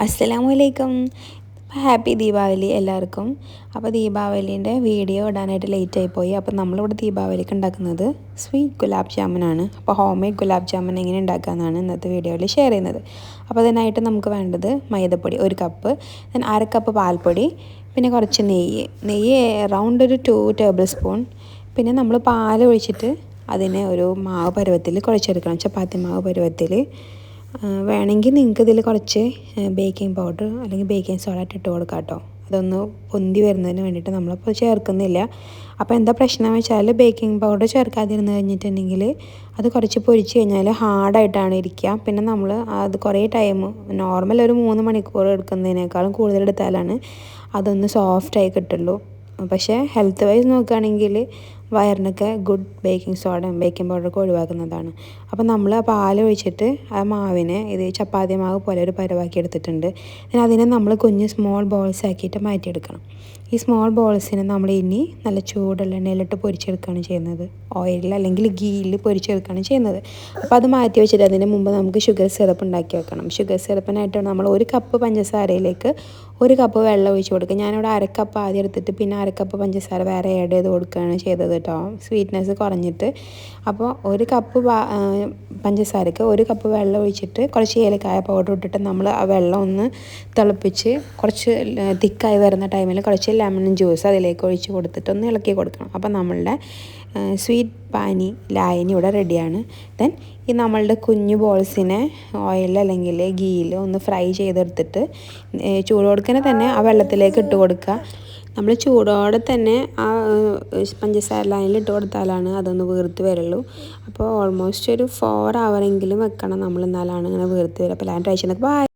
അസ്സലാമു അലൈക്കും ഹാപ്പി ദീപാവലി എല്ലാവർക്കും. അപ്പോൾ ദീപാവലീന്റെ വീഡിയോ ഇടാനായിട്ട് ലേറ്റ് ആയിപ്പോയി അപ്പോൾ നമ്മളിവിടെ ദീപാവലിക്ക് ഉണ്ടാക്കുന്നത് സ്വീറ്റ് ഗുലാബ് ജാമുനാണ് അപ്പോൾ ഹോം മെയ്ഡ് ഗുലാബ് ജാമുൻ എങ്ങനെ ഉണ്ടാക്കാമെന്നാണ് ഇന്നത്തെ വീഡിയോയിൽ ഷെയർ ചെയ്യുന്നത്. അപ്പോൾ അതിനായിട്ട് നമുക്ക് വേണ്ടത് മൈദപ്പൊടി ഒരു കപ്പ് ദെൻ അര കപ്പ് പാൽപ്പൊടി പിന്നെ കുറച്ച് നെയ്യ്. നെയ്യ് റൗണ്ട് ഒരു ടു ടേബിൾ സ്പൂൺ പിന്നെ നമ്മൾ പാൽ ഒഴിച്ചിട്ട് അതിനെ ഒരു മാവ് പരുവത്തിൽ കുഴച്ചെടുക്കണം. ചപ്പാത്തി മാവ് പരുവത്തിൽ. വേണമെങ്കിൽ നിങ്ങൾക്ക് ഇതിൽ കുറച്ച് ബേക്കിംഗ് പൗഡർ അല്ലെങ്കിൽ ബേക്കിംഗ് സോഡ ഇട്ട് കൊടുക്കാം കേട്ടോ. അതൊന്ന് പൊന്തി വരുന്നതിന് വേണ്ടിയിട്ട് നമ്മളിപ്പോൾ ചേർക്കുന്നില്ല. അപ്പോൾ എന്താ പ്രശ്നം വെച്ചാൽ ബേക്കിംഗ് പൗഡർ ചേർക്കാതിരുന്ന് കഴിഞ്ഞിട്ടുണ്ടെങ്കിൽ അത് കുറച്ച് പൊരിച്ച് കഴിഞ്ഞാൽ ഹാർഡായിട്ടാണ് ഇരിക്കുക. പിന്നെ നമ്മൾ അത് കുറേ ടൈം നോർമൽ ഒരു മൂന്ന് മണിക്കൂർ എടുക്കുന്നതിനേക്കാളും കൂടുതൽ എടുത്താലാണ് അതൊന്ന് സോഫ്റ്റായി കിട്ടുള്ളൂ. പക്ഷേ ഹെൽത്ത് വൈസ് നോക്കുകയാണെങ്കിൽ വയറിനൊക്കെ ഗുഡ് ബേക്കിംഗ് സോഡയും ബേക്കിംഗ് പൗഡറൊക്കെ ഒഴിവാക്കുന്നതാണ്. അപ്പോൾ നമ്മൾ ആ പാലൊഴിച്ചിട്ട് ആ മാവിനെ ഇത് ചപ്പാത്തി മാവ് പോലെ ഒരു പരവാക്കി എടുത്തിട്ടുണ്ട്. പിന്നെ അതിനെ നമ്മൾ കുഞ്ഞ് സ്മോൾ ബോൾസ് ആക്കിയിട്ട് മാറ്റിയെടുക്കണം. ഈ സ്മോൾ ബോൾസിനെ നമ്മൾ ഇനി നല്ല ചൂടുള്ള എണ്ണയിലിട്ട് പൊരിച്ചെടുക്കുകയാണ് ചെയ്യുന്നത്. ഓയിലിൽ അല്ലെങ്കിൽ ഗീയിൽ പൊരിച്ചെടുക്കുകയാണ് ചെയ്യുന്നത്. അപ്പോൾ അത് മാറ്റി വെച്ചിട്ട് അതിന് മുമ്പ് നമുക്ക് ഷുഗർ സിറപ്പ് ഉണ്ടാക്കി വെക്കണം. ഷുഗർ സിറപ്പിനായിട്ടാണ് നമ്മൾ ഒരു കപ്പ് പഞ്ചസാരയിലേക്ക് ഒരു കപ്പ് വെള്ളം ഒഴിച്ച് കൊടുക്കുക. ഞാനിവിടെ അരക്കപ്പ് ആദ്യം എടുത്തിട്ട് പിന്നെ അരക്കപ്പ് പഞ്ചസാര വേറെ ആഡ് ചെയ്ത് കൊടുക്കുകയാണ് ചെയ്തത് കേട്ടോ സ്വീറ്റ്നെസ് കുറഞ്ഞിട്ട്. അപ്പോൾ ഒരു കപ്പ് പഞ്ചസാരക്ക് ഒരു കപ്പ് വെള്ളം ഒഴിച്ചിട്ട് കുറച്ച് ഏലക്കായ പൗഡർ ഇട്ടിട്ട് നമ്മൾ ആ വെള്ളം ഒന്ന് തിളപ്പിച്ച് കുറച്ച് തിക്കായി വരുന്ന ടൈമിൽ കുറച്ച് ലെമൺ ജ്യൂസ് അതിലേക്ക് ഒഴിച്ച് കൊടുത്തിട്ട് ഒന്ന് ഇളക്കി കൊടുക്കണം. അപ്പോൾ നമ്മളുടെ സ്വീറ്റ് പാനി ലായനി ഇവിടെ റെഡിയാണ് ദെൻ ഈ നമ്മളുടെ കുഞ്ഞു ബോൾസിനെ ഓയിൽ അല്ലെങ്കിൽ ഗീയിൽ ഒന്ന് ഫ്രൈ ചെയ്തെടുത്തിട്ട് ചൂടോടുക്കനെ തന്നെ ആ വെള്ളത്തിലേക്ക് ഇട്ട് കൊടുക്കുക. നമ്മൾ ചൂടോടെ തന്നെ ആ പഞ്ചസാര ലൈനിൽ ഇട്ട് കൊടുത്താലാണ് അതൊന്ന് വീർത്ത് വരുള്ളൂ. അപ്പോൾ ഓൾമോസ്റ്റ് ഒരു ഫോർ അവറെങ്കിലും വെക്കണം നമ്മൾ എന്നാലാണ് ഇങ്ങനെ വീർത്ത് വരിക അപ്പോൾ ലാൻഡ് ട്രൈ ചെയ്യുന്നത്.